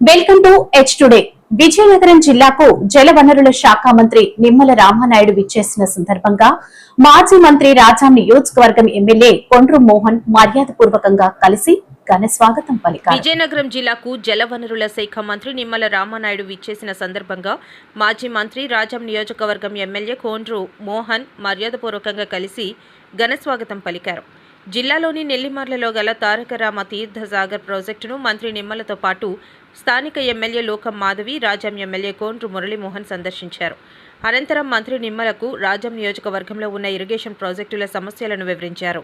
Welcome to H today Vizianagaram జిల్లాకు జలవనరుల శాఖ మంత్రి నిమ్మల రామానాయుడు విచ్చేసిన సందర్భంగా మాజీ మంత్రి రాజాం నియోజకవర్గం ఎమ్మెల్యే కొండ్రు మోహన్ మర్యాదపూర్వకంగా కలిసి ఘన స్వాగతం పలికారు. విజయనగరం జిల్లాకు జలవనరుల శాఖ మంత్రి నిమ్మల రామానాయుడు విచ్చేసిన సందర్భంగా మాజీ మంత్రి రాజం నియోజకవర్గం ఎమ్మెల్యే కోండ్రు మోహన్ మర్యాదపూర్వకంగా కలిసి ఘనస్వాగతం పలికారు. జిల్లాలోని నెల్లిమర్లలో గల తారకరామ తీర్థసాగర్ ప్రాజెక్టును మంత్రి నిమ్మలతో పాటు స్థానిక ఎమ్మెల్యే లోకం మాధవి రాజం ఎమ్మెల్యే కోండ్రు మురళీమోహన్ సందర్శించారు. అనంతరం మంత్రి నిమ్మలకు రాజం నియోజకవర్గంలో ఉన్న ఇరిగేషన్ ప్రాజెక్టుల సమస్యలను వివరించారు.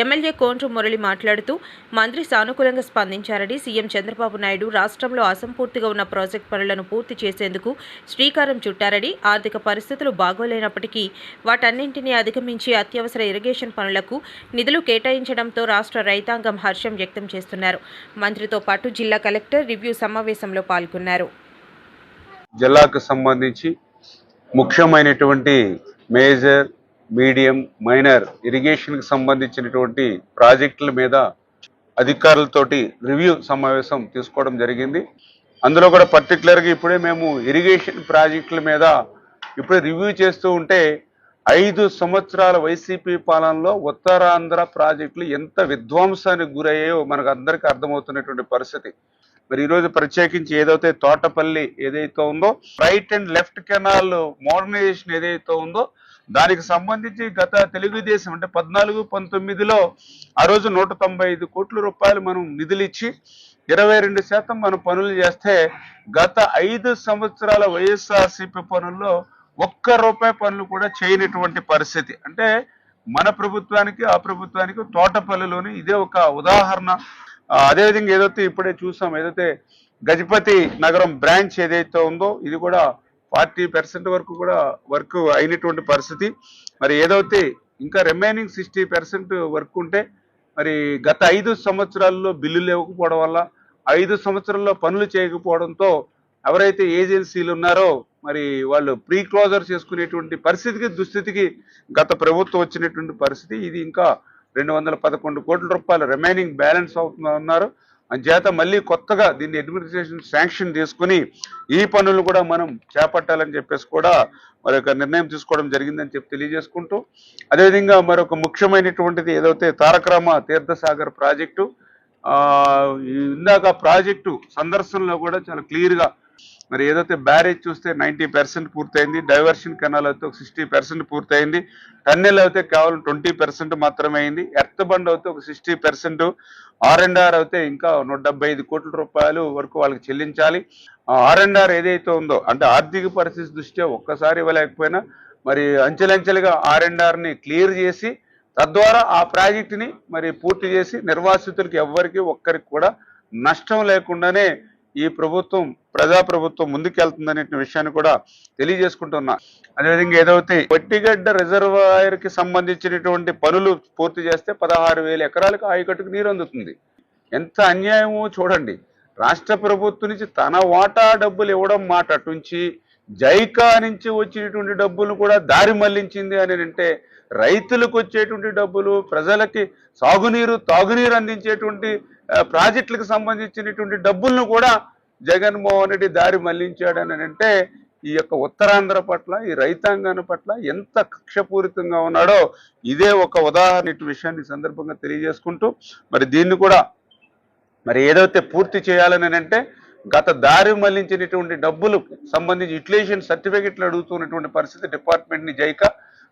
ఎమ్మెల్యే కోండ్రు మురళి మాట్లాడుతూ మంత్రి సానుకూలంగా స్పందించారని సీఎం చంద్రబాబు నాయుడు రాష్ట్రంలో అసంపూర్తిగా ఉన్న ప్రాజెక్ట్ పనులను పూర్తి చేసేందుకు శ్రీకారం చుట్టారని ఆర్థిక పరిస్థితులు బాగోలేనప్పటికీ వాటన్నింటినీ అధిగమించి అత్యవసర ఇరిగేషన్ పనులకు నిధులు కేటాయించడంతో రాష్ట్ర రైతాంగం హర్షం వ్యక్తం చేస్తున్నారు. మంత్రితో పాటు జిల్లా కలెక్టర్ రివ్యూ సమావేశంలో పాల్గొన్నారు. జిల్లాకు సంబంధించి ముఖ్యమైనటువంటి మేజర్ మీడియం మైనర్ ఇరిగేషన్కి సంబంధించినటువంటి ప్రాజెక్టుల మీద అధికారులతోటి రివ్యూ సమావేశం తీసుకోవడం జరిగింది. అందులో కూడా పర్టికులర్గా ఇప్పుడే మేము ఇరిగేషన్ ప్రాజెక్టుల మీద ఇప్పుడే రివ్యూ చేస్తూ ఉంటే ఐదు సంవత్సరాల వైసీపీ పాలనలో ఉత్తరాంధ్ర ప్రాజెక్టులు ఎంత విధ్వంసానికి గురయ్యాయో మనకు అందరికీ అర్థమవుతున్నటువంటి పరిస్థితి. మరి ఈరోజు ప్రత్యేకించి ఏదైతే తోటపల్లి ఏదైతే ఉందో right and left canal modernisation ఏదైతే ఉందో దానికి సంబంధించి గత తెలుగుదేశం అంటే పద్నాలుగు పంతొమ్మిదిలో ఆ రోజు నూట తొంభై ఐదు కోట్ల రూపాయలు మనం నిధులు ఇచ్చి ఇరవై రెండు శాతం మనం పనులు చేస్తే గత ఐదు సంవత్సరాల వైఎస్ఆర్సీపీ పనుల్లో ఒక్క రూపాయి పనులు కూడా చేయనటువంటి పరిస్థితి. అంటే మన ప్రభుత్వానికి ఆ ప్రభుత్వానికి తోటపల్లిలోని ఇదే ఒక ఉదాహరణ. అదేవిధంగా ఏదైతే ఇప్పుడే చూసాం ఏదైతే గజపతి నగరం బ్రాంచ్ ఏదైతే ఉందో ఇది కూడా ఫార్టీ పర్సెంట్ వరకు కూడా వర్క్ అయినటువంటి పరిస్థితి. మరి ఏదైతే ఇంకా రిమైనింగ్ సిక్స్టీ పర్సెంట్ వర్క్ ఉంటే మరి గత ఐదు సంవత్సరాల్లో బిల్లులు ఇవ్వకపోవడం వల్ల ఐదు సంవత్సరాల్లో పనులు చేయకపోవడంతో ఎవరైతే ఏజెన్సీలు ఉన్నారో మరి వాళ్ళు ప్రీ క్లోజర్ చేసుకునేటువంటి పరిస్థితికి దుస్థితికి గత ప్రభుత్వం వచ్చినటువంటి పరిస్థితి ఇది ఇంకా రెండు వందల పదకొండు కోట్ల రూపాయలు రిమైనింగ్ బ్యాలెన్స్ అవుతుందన్నారు అందుచేత మళ్ళీ కొత్తగా దీన్ని అడ్మినిస్ట్రేషన్ శాంక్షన్ తీసుకుని ఈ పనులు కూడా మనం చేపట్టాలని చెప్పేసి కూడా మరి నిర్ణయం తీసుకోవడం జరిగిందని చెప్పి తెలియజేసుకుంటూ అదేవిధంగా మరొక ముఖ్యమైనటువంటిది ఏదైతే తారకరామ తీర్థసాగర్ ప్రాజెక్టు ఇందాక ప్రాజెక్టు సందర్శనలో కూడా చాలా క్లియర్గా మరి ఏదైతే బ్యారేజ్ చూస్తే నైంటీ పర్సెంట్ పూర్తయింది డైవర్షన్ కెనాల్ అయితే ఒక సిక్స్టీ పర్సెంట్ పూర్తయింది టన్నెల్ అయితే కేవలం ట్వంటీ పర్సెంట్ మాత్రమే అయింది ఎర్త్ బండ్ అయితే ఒక sixty percent R and R అయితే ఇంకా నూట డెబ్బై ఐదు కోట్ల రూపాయలు వరకు వాళ్ళకి చెల్లించాలి. ఆర్ అండ్ ఆర్ ఏదైతే ఉందో అంటే ఆర్థిక పరిస్థితి దృష్ట్యా ఒక్కసారి ఇవ్వలేకపోయినా మరి అంచెలంచెలుగా ఆర్ అండ్ ఆర్ని క్లియర్ చేసి తద్వారా ఆ ప్రాజెక్టుని మరి పూర్తి చేసి నిర్వాసితులకి ఎవ్వరికి ఒక్కరికి కూడా నష్టం లేకుండానే ఈ ప్రభుత్వం ప్రజాప్రభుత్వం ముందుకెళ్తుందనే విషయాన్ని కూడా తెలియజేసుకుంటున్నా. అదేవిధంగా ఏదైతే వట్టిగడ్డ రిజర్వాయర్కి సంబంధించినటువంటి పనులు పూర్తి చేస్తే పదహారు వేల ఎకరాలకు ఆయకట్టుకు నీరు అందుతుంది ఎంత అన్యాయమో చూడండి. రాష్ట్ర ప్రభుత్వం నుంచి తన వాటా డబ్బులు ఇవ్వడం మాట అటుంచి జైకా నుంచి వచ్చినటువంటి డబ్బులు కూడా దారి మళ్ళించింది అని అంటే రైతులకు వచ్చేటువంటి డబ్బులు ప్రజలకి సాగునీరు తాగునీరు అందించేటువంటి ప్రాజెక్టులకు సంబంధించినటువంటి డబ్బులను కూడా జగన్మోహన్ రెడ్డి దారి మళ్ళించాడని అంటే ఈ యొక్క ఉత్తరాంధ్ర పట్ల ఈ రైతాంగాన్ని పట్ల ఎంత కక్షపూరితంగా ఉన్నాడో ఇదే ఒక ఉదాహరణ ఇటు విషయాన్ని సందర్భంగా తెలియజేసుకుంటూ మరి దీన్ని కూడా మరి ఏదైతే పూర్తి చేయాలని అంటే గత దారి మళ్ళించినటువంటి డబ్బులు సంబంధించి యూటిలైజేషన్ సర్టిఫికెట్లు అడుగుతున్నటువంటి పరిస్థితి డిపార్ట్మెంట్ని జైక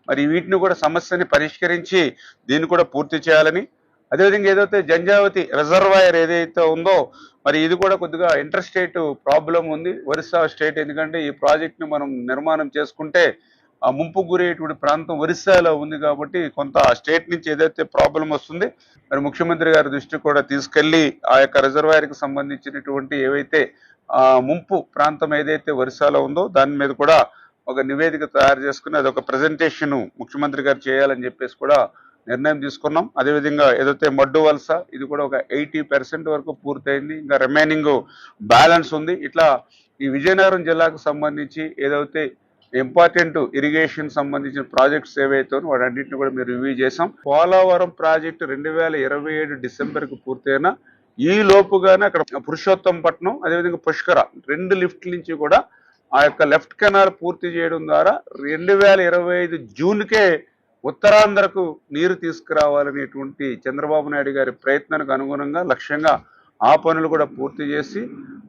మరి వీటిని కూడా సమస్యని పరిష్కరించి దీన్ని కూడా పూర్తి చేయాలని. అదేవిధంగా ఏదైతే జంజావతి రిజర్వాయర్ ఏదైతే ఉందో మరి ఇది కూడా కొద్దిగా ఇంటర్ స్టేట్ ప్రాబ్లం ఉంది. ఒరిస్సా స్టేట్ ఎందుకంటే ఈ ప్రాజెక్ట్ని మనం నిర్మాణం చేసుకుంటే ఆ ముంపు గురయ్యేటువంటి ప్రాంతం ఒరిస్సాలో ఉంది కాబట్టి కొంత స్టేట్ నుంచి ఏదైతే ప్రాబ్లం వస్తుంది మరి ముఖ్యమంత్రి గారి దృష్టికి కూడా తీసుకెళ్ళి ఆ యొక్క రిజర్వాయర్కి సంబంధించినటువంటి ఏవైతే ఆ ముంపు ప్రాంతం ఏదైతే ఒరిస్సాలో ఉందో దాని మీద కూడా ఒక నివేదిక తయారు చేసుకుని అదొక ప్రజెంటేషన్ ముఖ్యమంత్రి గారు చేయాలని చెప్పేసి కూడా నిర్ణయం తీసుకున్నాం. అదేవిధంగా ఏదైతే మడ్డు వలస ఇది కూడా ఒక ఎయిటీ పర్సెంట్ వరకు పూర్తయింది. ఇంకా రిమైనింగ్ బ్యాలెన్స్ ఉంది. ఇట్లా ఈ విజయనగరం జిల్లాకు సంబంధించి ఏదైతే ఇంపార్టెంట్ ఇరిగేషన్ సంబంధించిన ప్రాజెక్ట్స్ ఏవైతే వాటన్నింటిని కూడా మీరు రివ్యూ చేసాం పోలవరం ప్రాజెక్టు రెండు వేల ఇరవై ఏడు డిసెంబర్కి పూర్తయినా ఈ లోపుగానే అక్కడ పురుషోత్తం పట్నం అదేవిధంగా పుష్కర రెండు లిఫ్ట్ల నుంచి కూడా ఆ యొక్క లెఫ్ట్ కెనాల్ పూర్తి చేయడం ద్వారా రెండు వేల ఇరవై ఐదు జూన్కే ఉత్తరాంధ్రకు నీరు తీసుకురావాలనేటువంటి చంద్రబాబు నాయుడు గారి ప్రయత్నానికి అనుగుణంగా లక్ష్యంగా ఆ పనులు కూడా పూర్తి చేసి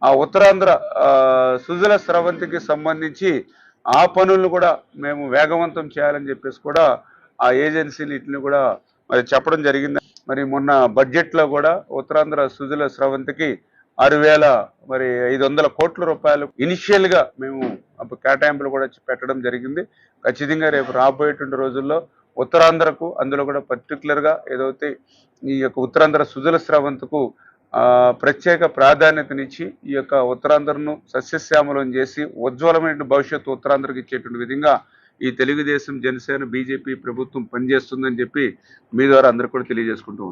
ఆ ఉత్తరాంధ్ర సుజల స్రవంతికి సంబంధించి ఆ పనులను కూడా మేము వేగవంతం చేయాలని చెప్పేసి కూడా ఆ ఏజెన్సీలు వీటిని కూడా మరి చెప్పడం జరిగింది. మరి మొన్న బడ్జెట్లో కూడా ఉత్తరాంధ్ర సుజల స్రవంతికి ఆరు వేల మరి ఐదు వందల కోట్ల రూపాయలు ఇనిషియల్గా మేము కేటాయింపులు కూడా పెట్టడం జరిగింది. ఖచ్చితంగా రేపు రాబోయేటువంటి రోజుల్లో ఉత్తరాంధ్రకు అందులో కూడా పర్టికులర్గా ఏదైతే ఈ యొక్క ఉత్తరాంధ్ర సుజల స్రవంతకు ప్రత్యేక ప్రాధాన్యతనిచ్చి ఈ యొక్క ఉత్తరాంధ్రను సస్యశ్యామలం చేసి ఉజ్వలమైన భవిష్యత్తు ఉత్తరాంధ్రకు ఇచ్చేటువంటి విధంగా ఈ తెలుగుదేశం జనసేన బీజేపీ ప్రభుత్వం పనిచేస్తుందని చెప్పి మీ ద్వారా అందరికీ కూడా తెలియజేసుకుంటూ